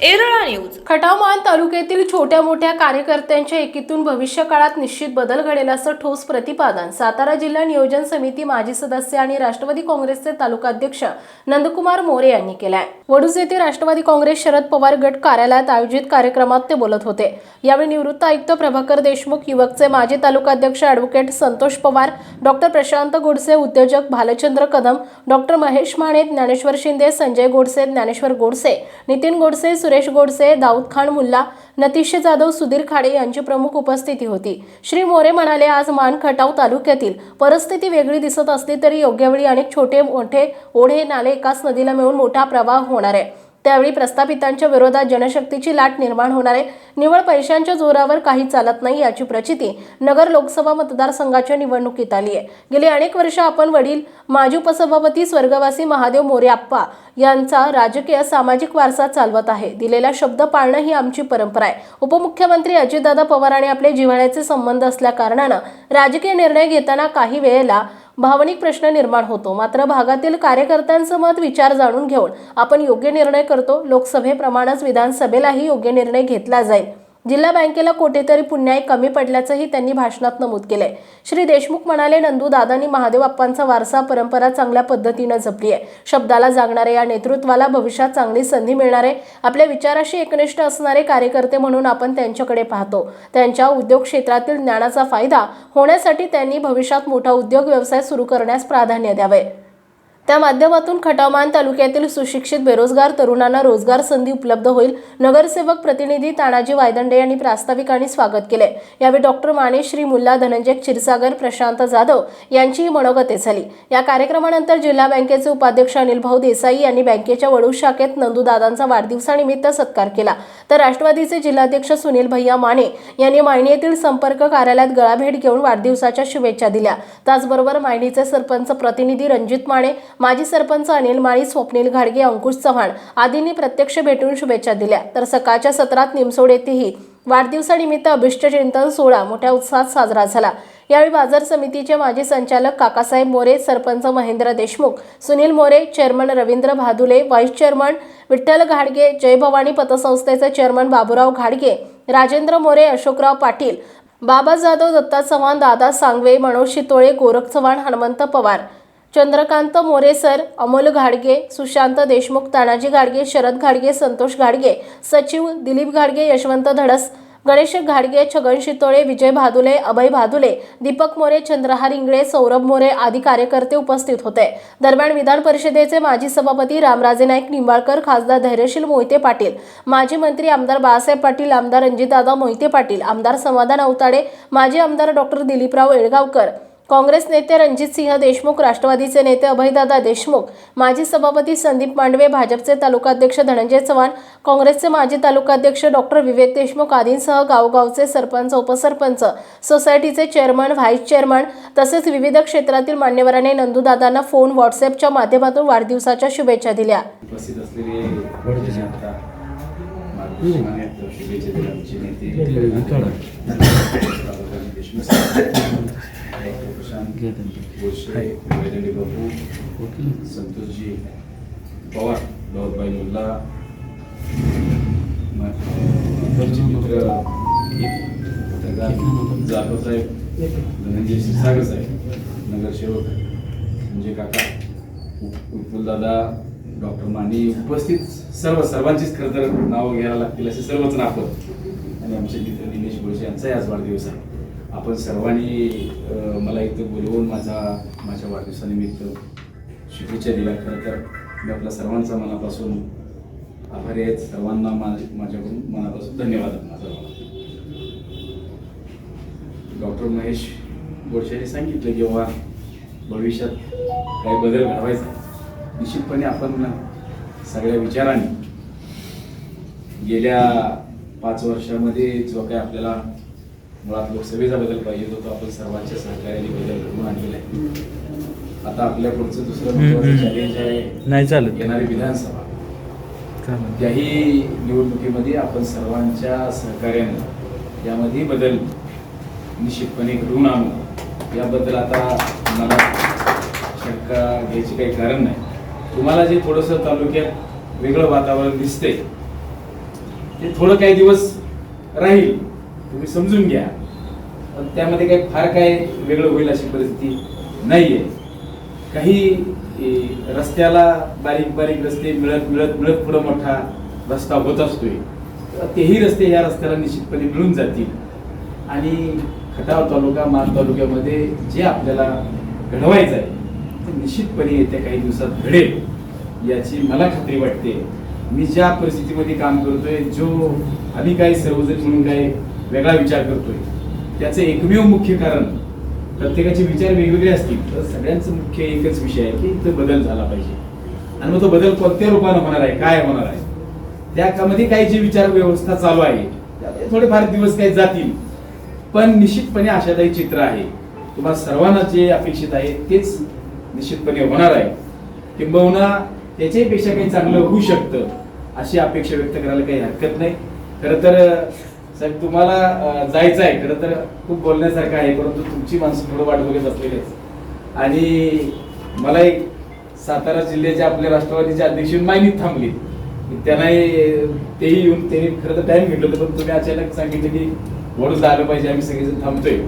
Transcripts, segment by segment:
Erala news. खटावमान तालुक्यातील छोट्या मोठ्या कार्यकर्त्यांच्या एकीतून भविष्य काळात निश्चित बदल घडेल असं ठोस प्रतिपादन सातारा जिल्हा नियोजन समिती माजी सदस्य आणि राष्ट्रवादी काँग्रेसचे तालुकाध्यक्ष नंदकुमार मोरे यांनी केलाय. वडूज येथे राष्ट्रवादी काँग्रेस शरद पवार गट कार्यालयात आयोजित कार्यक्रमात ते बोलत होते. यावेळी निवृत्त आयुक्त प्रभाकर देशमुख युवकचे माजी तालुकाध्यक्ष अॅडव्होकेट संतोष पवार डॉक्टर प्रशांत गोडसे उद्योजक भालचंद्र कदम डॉक्टर महेश माने ज्ञानेश्वर शिंदे संजय गोडसे ज्ञानेश्वर गोडसे नितीन गोडसे सुरेश गोडसे दाऊद खान मुल्ला नतीश जाधव सुधीर खाडे यांची प्रमुख उपस्थिती होती. श्री मोरे म्हणाले आज मान खटाव तालुक्यातील परिस्थिती वेगळी दिसत असली तरी योग्य वेळी अनेक छोटे मोठे ओढे नाले एकाच नदीला मिळून मोठा प्रवाह होणार आहे. त्यावेळी प्रस्थापितांच्या विरोधात जनशक्तीची लाट निर्माण होणार आहे निवळ पैशांच्या जोरावर काही चालत नाही याची प्रचिती नगर लोकसभा मतदारसंघाच्या निवडणुकीत आली आहे. गेली अनेक वर्ष आपण वडील माजी उपसभापती स्वर्गवासी महादेव मोरे आप्पा यांचा राजकीय सामाजिक वारसा चालवत आहे. दिलेला शब्द पाळणं ही आमची परंपरा आहे. उपमुख्यमंत्री अजितदादा पवारांनी आपले जिव्हाळ्याचे संबंध असल्या कारणानं राजकीय निर्णय घेताना काही वेळेला भावनिक प्रश्न निर्माण होतो. मात्र भागातील कार्यकर्त्यांचं मत विचार जाणून घेऊन आपण योग्य निर्णय करतो. लोकसभेप्रमाणेच विधानसभेलाही योग्य निर्णय घेतला जाईल. जिल्हा बँकेला कुठेतरी पुण्याई कमी पडल्याचंही त्यांनी भाषणात नमूद केलंय. श्री देशमुख म्हणाले नंदू दादांनी महादेव आप्पांचा वारसा परंपरा चांगल्या पद्धतीनं जपली आहे. शब्दाला जागणारे या नेतृत्वाला भविष्यात चांगली संधी मिळणार आहे. आपल्या विचाराशी एकनिष्ठ असणारे कार्यकर्ते म्हणून आपण त्यांच्याकडे पाहतो. त्यांच्या उद्योग क्षेत्रातील ज्ञानाचा फायदा होण्यासाठी त्यांनी भविष्यात मोठा उद्योग व्यवसाय सुरू करण्यास प्राधान्य द्यावे. त्या माध्यमातून खटावमान तालुक्यातील सुशिक्षित बेरोजगार तरुणांना रोजगार संधी उपलब्ध होईल. नगरसेवक प्रतिनिधी तानाजी वायदंडे यांनी प्रास्ताविकांनी स्वागत केले. यावेळी डॉक्टर माने श्री मुल्ला धनंजय क्षीरसागर प्रशांत जाधव यांचीही मनोगते झाली. या कार्यक्रमानंतर जिल्हा बँकेचे उपाध्यक्ष अनिल भाऊ देसाई यांनी बँकेच्या वडू शाखेत नंदूदादांचा वाढदिवसानिमित्त सत्कार केला. तर राष्ट्रवादीचे जिल्हाध्यक्ष सुनील भैया माने यांनी मायणी येथील संपर्क कार्यालयात गळाभेट घेऊन वाढदिवसाच्या शुभेच्छा दिल्या. त्याचबरोबर मायणीचे सरपंच प्रतिनिधी रणजित माने माजी सरपंच अनिल माळी स्वप्नील घाडगे अंकुश चव्हाण आदींनी प्रत्यक्ष भेटून शुभेच्छा दिल्या. तर सकाळच्या सत्रात निमसोड येथेही वाढदिवसानिमित्त अभिष्ट चिंतन सोहळा मोठ्या उत्साहात साजरा झाला. यावेळी बाजार समितीचे माजी संचालक Kakasaheb More sarpanch Mahendra Deshmukh Sunil More chairman Ravindra Bhadule vice chairman Vitthal घाडगे जय भवानी पतसंस्थेचे चेअरमन बाबूराव घाडगे राजेंद्र मोरे अशोकराव पाटील बाबा जाधव दत्ता चव्हाण दादा सांगवे मनोज शितोळे गोरख चव्हाण हनुमंत पवार चंद्रकांत मोरेसर अमोल घाडगे सुशांत देशमुख तानाजी घाडगे शरद घाडगे संतोष घाडगे सचिव दिलीप घाडगे यशवंत धडस गणेश घाडगे छगन शितोळे विजय भादुले अभय भादुले दीपक मोरे चंद्रहार इंगळे सौरभ मोरे आदी कार्यकर्ते उपस्थित होते. दरम्यान विधान परिषदेचे माजी सभापती रामराजे नाईक निंबाळकर खासदार धैर्यशील मोहिते पाटील माजी मंत्री आमदार बाळासाहेब पाटील आमदार रणजितदादा मोहिते पाटील आमदार समाधान अवताडे माजी आमदार डॉक्टर दिलीपराव येळगावकर काँग्रेस नेते रणजितसिंह देशमुख राष्ट्रवादीचे नेते अभयदादा देशमुख माजी सभापती संदीप मांडवे भाजपचे तालुकाध्यक्ष धनंजय चव्हाण काँग्रेसचे माजी तालुकाध्यक्ष डॉक्टर विवेक देशमुख आदींसह गावगावचे सरपंच उपसरपंच सोसायटीचे चेअरमन व्हाईस चेअरमन तसेच विविध क्षेत्रातील मान्यवरांनी नंदूदादांना फोन व्हॉट्सअपच्या माध्यमातून वाढदिवसाच्या शुभेच्छा दिल्या. उपस्थित असलेले वडील आता मार्गदर्शनाने शुभेच्छा प्रशांत बापू संतोषजी पवार दाऊदबाई मुल्ला मित्र जाधव साहेब धनंजय क्षीरसागर साहेब नगरसेवक संजय काका उत्पल दादा डॉक्टर माने उपस्थित सर्व सर्वांचीच खरं तर नावं घ्यायला लागतील असे सर्वच नाव आणि आमचे मित्र निमेश गोळशे यांचाही आज वाढदिवस आहे. आपण सर्वांनी मला इथं बोलवून माझा माझ्या वाढदिवसानिमित्त शुभेच्छा दिल्या. खरं तर मी आपल्या सर्वांचा मनापासून आभारी आहेत सर्वांना मा माझ्याकडून मनापासून धन्यवाद माझा. मला डॉक्टर महेश गोडशेने सांगितलं की बाबा भविष्यात काही बदल घडवायचा निश्चितपणे आपण सगळ्या विचारांनी गेल्या पाच वर्षामध्ये जो काही आपल्याला मुळात लोकसभेचा बदल पाहिजे तो आपण सर्वांच्या सहकार्याने बदल घडवून आणलेला आहे. आता आपल्या पुढचं दुसरं चॅलेंज आहे नाही चालत. येणारी विधानसभा. त्याही निवडणुकीमध्ये आपण सर्वांच्या सहकार्याने यामध्ये बदल निश्चितपणे घडवून आणू. याबद्दल आता मला शंका घ्यायची काही कारण नाही. तुम्हाला जे थोडंसं तालुक्यात वेगळं वातावरण दिसतंय ते थोडं काही दिवस राहील. तुम्ही समजून घ्या. पण त्यामध्ये काही फार काय वेगळं होईल अशी परिस्थिती नाही आहे काही रस्त्याला बारीक बारीक रस्ते मिळत मिळत मिळत पुढं मोठा रस्ता होत असतोय. तर तेही रस्ते या रस्त्याला निश्चितपणे मिळून जातील. आणि खटाव तालुका माल तालुक्यामध्ये जे आपल्याला घडवायचं आहे ते निश्चितपणे येत्या काही दिवसात घडेल याची मला खात्री वाटते. मी ज्या परिस्थितीमध्ये काम करतोय जो आम्ही काही सर्वजण म्हणून काही वेगळा विचार करतोय. त्याचं एकमेव मुख्य कारण प्रत्येकाचे विचार वेगवेगळे असतील तर सगळ्यांचं मुख्य एकच विषय आहे की इथं बदल झाला पाहिजे. आणि मग तो बदल कोणत्या रूपानं होणार आहे? काय होणार आहे? त्यामध्ये काही जी विचार व्यवस्था चालू आहे थोडेफार दिवस काही जातील. पण निश्चितपणे आशादायी चित्र आहे. तुम्हाला सर्वांना जे अपेक्षित आहे तेच निश्चितपणे होणार आहे. किंबहुना त्याच्यापेक्षा काही चांगलं होऊ शकतं अशी अपेक्षा व्यक्त करायला काही हरकत नाही. खरं तर साहेब तुम्हाला जायचं आहे. खरं तर खूप बोलण्यासारखं आहे परंतु तुमची माणसं पुढे वाट बघत असलेलीच. आणि मला एक सातारा जिल्ह्याचे आपले राष्ट्रवादीचे अध्यक्ष माहिती मायनीत त्यांनाही तेही येऊन त्यांनी खरं तर टाईम घेतलं होतं पण तुम्ही अचानक सांगितलं की वडू आलं पाहिजे आम्ही सगळेजण थांबतोय.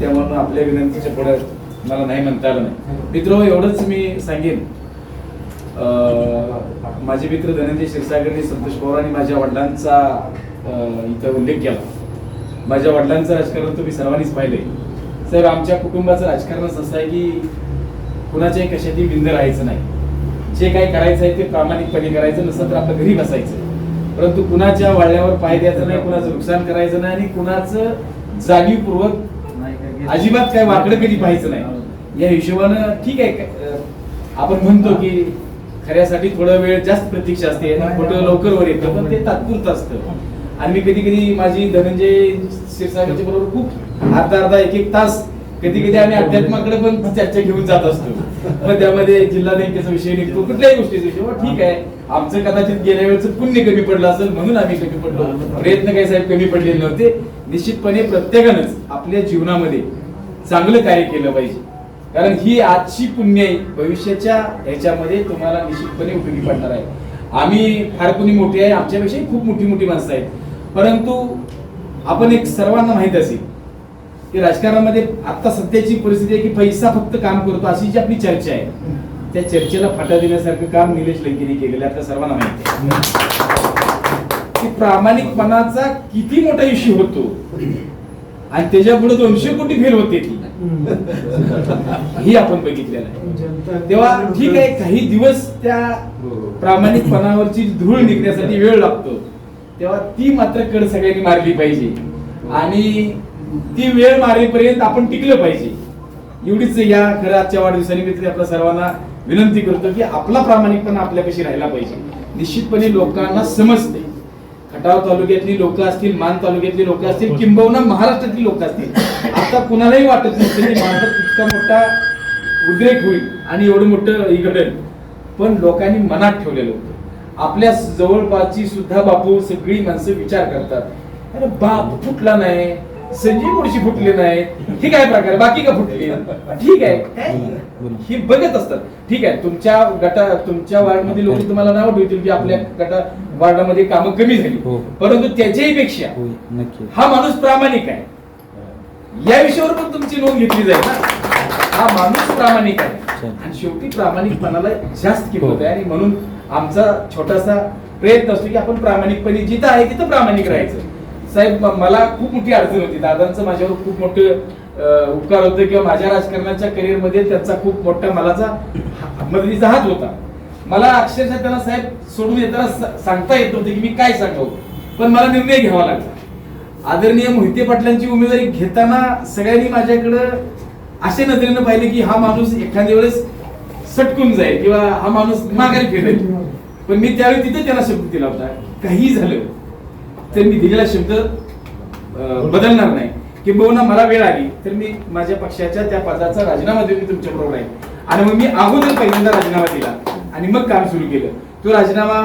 त्यामुळं आपल्या विनंतीच्या पुढे मला नाही म्हणता आलं नाही. मित्र एवढंच मी सांगेन. माझे मित्र धनंजय क्षीरसागरने संतोष पवार आणि माझ्या वडिलांचा इथं उल्लेख केला. माझ्या वडिलांचं राजकारण तुम्ही सर्वांनीच पाहिलंय. सर आमच्या कुटुंबाचं राजकारणच असं आहे की कुणाच्याही कशातही बिंद राहायचं नाही. जे काही करायचं आहे ते प्रामाणिकपणे करायचं नसतं तर आपलं घरी बसायचं. परंतु कुणाच्या वाळल्यावर पाय द्यायचं नाही कुणाचं नुकसान करायचं नाही आणि कुणाचं जाणीवपूर्वक अजिबात काय वाकडं कधी पाहायचं नाही. या हिशोबानं ठीक आहे आपण म्हणतो की खऱ्यासाठी थोडा वेळ जास्त प्रतीक्षा असते खोटं लवकर वर येतं पण ते तात्पुरतं असतं. आणि मी कधी कधी माझी धनंजय क्षीरसागरच्या बरोबर खूप अर्धा अर्धा एक एक तास कधी कधी आम्ही अध्यात्माकडे पण चर्चा घेऊन जात असतो. मग त्यामध्ये जिल्हा बँकेचा विषय निघतो कुठल्याही गोष्टीचा विषय. हो, ठीक आहे. आमचं कदाचित गेल्या वेळेचं पुण्य कमी पडलं असेल म्हणून आम्ही कमी पडलो. प्रयत्न काही साहेब कमी पडलेले नव्हते. निश्चितपणे प्रत्येकानंच आपल्या जीवनामध्ये चांगलं कार्य केलं पाहिजे. कारण ही आजची पुण्य आहे भविष्याच्या ह्याच्यामध्ये तुम्हाला निश्चितपणे उपयोगी पडणार आहे. आम्ही फार कुणी मोठे आहे आमच्यापेक्षाही खूप मोठी मोठी माणसं आहेत. परंतु आपण एक सर्वांना माहीत असेल की राजकारणामध्ये आता सध्याची परिस्थिती आहे की पैसा फक्त काम करतो अशी जी आपली चर्चा आहे त्या चर्चेला फाटा देण्यासारखं काम निलेश लंकेने केलेलं आपल्या सर्वांना माहिती आहे. की प्रामाणिकपणाचा किती मोठा इश्यू होतो आणि त्याच्या पुढे दोनशे कोटी फेल होते ही आपण बघितलेलं आहे. तेव्हा ठीक आहे काही दिवस त्या प्रामाणिकपणावरची धूळ निघण्यासाठी वेळ लागतो. तेव्हा ती मात्र कड सगळ्यांनी मारली पाहिजे. आणि ती वेळ मारेपर्यंत आपण टिकलं पाहिजे. एवढीच या खरं आजच्या वाढदिवसानिमित्त आपल्या सर्वांना विनंती करतो की आपला प्रामाणिकपणा आपल्यापाशी राहिला पाहिजे. निश्चितपणे लोकांना समजते. खटाव तालुक्यातली लोक असतील मान तालुक्यातली लोक असतील किंबहुना महाराष्ट्रातली लोक असतील. आता कुणालाही वाटत नसतं की महाराष्ट्रात इतका मोठा उद्रेक होईल आणि एवढं मोठं हे पण लोकांनी मनात ठेवलेलं होतं. आपल्या जवळपासची सुद्धा बापू सगळी माणसं विचार करतात अरे बाप फुटला नाही संजीव मुळशी फुटले नाही हे काय प्रकार आहे? बाकी का फुटले ठीक आहे? हे बघत असतात ठीक आहे तुमच्या गटा तुमच्या वार्डमधील लोक तुम्हाला नाव ठेवतील की आपल्या गटा वार्डामध्ये कामं कमी झाली हो. परंतु त्याच्याही पेक्षा नक्की हा माणूस प्रामाणिक आहे या विषयावर पण तुमची नोंद घेतली जाईल ना हा माणूस प्रामाणिक आहे. आणि शेवटी प्रामाणिकपणाला जास्त किंमत हो. आहे आणि म्हणून आमचा छोटासा प्रयत्न असतो की आपण प्रामाणिकपणे जिथं आहे तिथं प्रामाणिक राहायचं. साहेब मला खूप मोठी अडचण होती. दादांचं माझ्यावर खूप मोठं उपकार होतं किंवा माझ्या राजकारणाच्या करिअरमध्ये त्यांचा खूप मोठा मलाचा मदतीचा हात होता. मला अक्षरशः त्यांना साहेब सोडून येताना सांगता येत नव्हते की मी काय सांगावं. पण मला निर्णय घ्यावा लागला. आदरणीय मोहिते पाटलांची उमेदवारी घेताना सगळ्यांनी माझ्याकडं अशा नजरेनं पाहिले की हा माणूस एखाद्या वेळेस सटकून जाईल किंवा हा माणूस माघारी फिरेल. पण मी त्यावेळी तिथे त्यांना शब्द दिला होता. काही झालं तर मी दिलेला शब्द बदलणार नाही. किंबहुना मला वेळ आली. तर मी माझ्या पक्षाच्या त्या पदाचा राजीनामा देऊन तुमच्या बरोबर आहे. आणि मग मी अगोदर पहिल्यांदा राजीनामा दिला. आणि मग काम सुरू केलं. तो राजीनामा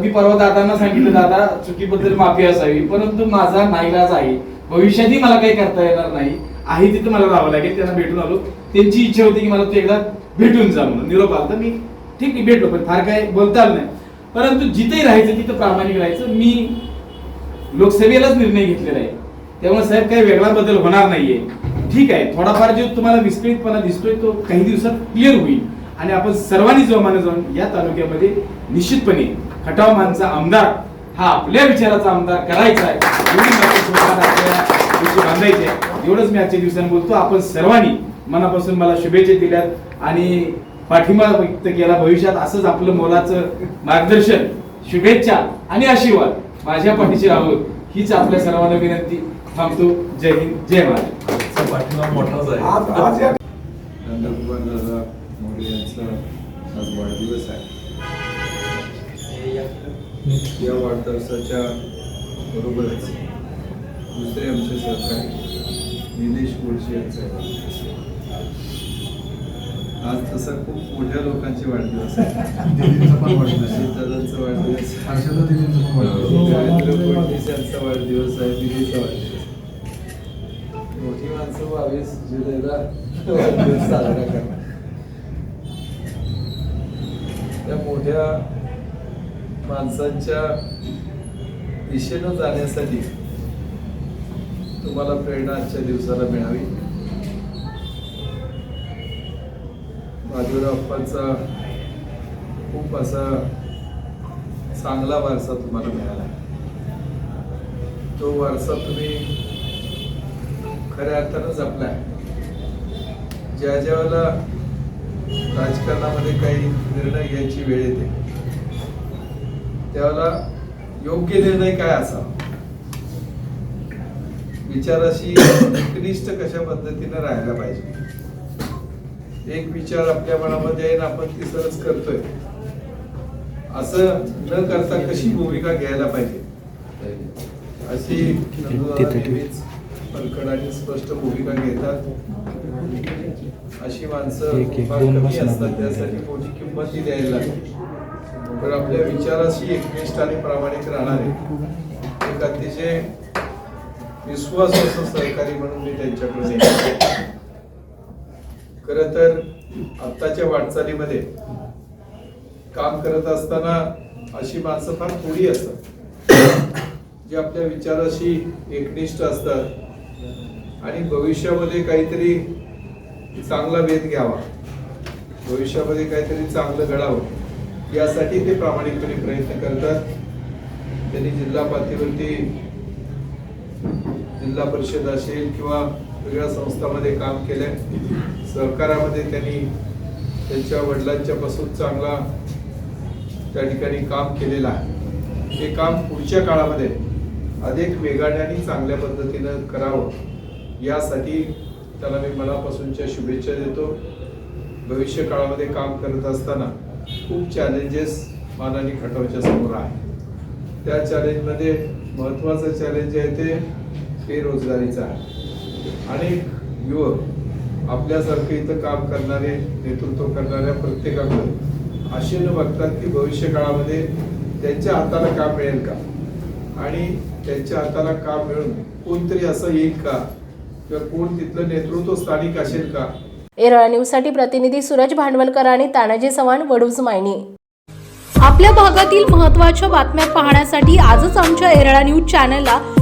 मी परवा दादांना सांगितलं दादा चुकीबद्दल माफी असावी. परंतु माझा नाईलाज आहे. भविष्यातही मला काही करता येणार नाही. आहे तिथं मला राहावं लागेल. त्यांना भेटून आलो. त्यांची इच्छा होती की मला तू एकदा भेटून जा म्हणून. निरोप आला तर मी. ठीक आहे भेटलो पण फार काय बोलता आलं नाही. परंतु जिथेही राहायचं तिथं प्रामाणिक राहायचं. मी लोकसभेलाच निर्णय घेतलेला आहे. त्यामुळे साहेब काही वेगळा बदल होणार नाहीये. ठीक आहे थोडाफार जो तुम्हाला विस्कळीतपणा दिसतोय तो काही दिवसात क्लिअर होईल. आणि आपण सर्वांनी जोमाने जाऊन या तालुक्यामध्ये निश्चितपणे खटाव मानचा आमदार हा आपल्या विचाराचा आमदार करायचा आहे. बांधायचे आहे. एवढंच मी आजच्या दिवसांनी बोलतो. आपण सर्वांनी मनापासून मला शुभेच्छा दिल्यात आणि पाठिंबा व्यक्त केला. भविष्यात असंच आपलं मोलाचं मार्गदर्शन शुभेच्छा आणि आशीर्वाद माझ्या पाठीशी राहावं हीच आपल्या सर्वांना विनंती. थांबतो. जय हिंद. जय महाराज. पाठिंबा मोठाच आहे. नंदकुमार दादा मोरे यांचा आज वाढदिवस आहे. या वाढदिवसाच्या बरोबरच दुसरे आमचे सहकारी निलेश गोडसे यांचा. आज तसा खूप मोठ्या लोकांचे वाढदिवस आहे. अजितदादांचा वाढदिवस गायत्री फडणवीस यांचा वाढदिवस आहे. दिदीचा वाढदिवस मोठी माणसं बावीस जुलैला वाढदिवस साजरा करणार. त्या मोठ्या माणसांच्या दिशेनं जाण्यासाठी तुम्हाला प्रेरणा आजच्या दिवसाला मिळावी. माधवराव अप्पांचा खूप असा चांगला वारसा तुम्हाला मिळाला. तो वारसा तुम्ही खऱ्या अर्थानं जपलाय. ज्या ज्या वेळेला राजकारणामध्ये काही निर्णय घ्यायची वेळ येते त्यावेळेला योग्य निर्णय काय असा विचाराशी एकनिष्ठ कशा पद्धतीनं राहायला पाहिजे? एक विचार आपल्या मनामध्ये आहे आपण ती सरच करतोय. असं न करता कशी भूमिका घ्यायला पाहिजे? अशी आणि स्पष्ट भूमिका घेतात. अशी माणसं फार कमी असतात. त्यासाठी मोठी किंमत ती द्यायला लागते. पण आपल्या विचाराशी एकनिष्ठ आणि प्रामाणिक राहणारे. एक अतिशय विश्वास असं सहकारी म्हणून मी त्यांच्याकडे खर तर आत्ताच्या वाटचालीमध्ये काम करत असताना अशी माणसं फार थोडी असतात. जे आपल्या विचाराशी एकनिष्ठ असतात. आणि भविष्यामध्ये काहीतरी चांगला वेध घ्यावा. भविष्यामध्ये काहीतरी चांगलं घडावं. यासाठी ते प्रामाणिकपणे प्रयत्न करतात. त्यांनी जिल्हा पातळीवरती जिल्हा परिषद असेल किंवा वेगळ्या संस्थांमध्ये काम केलंय. सहकारामध्ये त्यांनी त्यांच्या वडिलांच्या पासून चांगला त्या ठिकाणी काम केलेलं आहे. हे काम पुढच्या काळामध्ये अधिक वेगाने आणि चांगल्या पद्धतीनं करावं यासाठी त्याला मी मनापासूनच्या शुभेच्छा देतो. भविष्य काळामध्ये काम करत असताना खूप चॅलेंजेस मानाने खटवच्या समोर आहे. त्या चॅलेंजमध्ये महत्त्वाचं चॅलेंज आहे ते बेरोजगारीचं आहे. अनेक युवक आपल्यासारखं इथं काम करणारे नेतृत्व करणाऱ्या प्रत्येकाकडे असे न बघतात की भविष्य काळामध्ये त्यांच्या हाताला काम मिळेल का? आणि त्यांच्या हाताला काम मिळून कोणतरी असं येईल का? किंवा कोण तिथलं नेतृत्व स्थानिक असेल का? एरळा न्यूजसाठी प्रतिनिधी सूरज भांडवलकर आणि तानाजी चव्हाण वडूज मायनी. आपल्या भागातील महत्त्वाच्या बातम्या पाहण्यासाठी आजच आमच्या एरळा न्यूज चॅनलला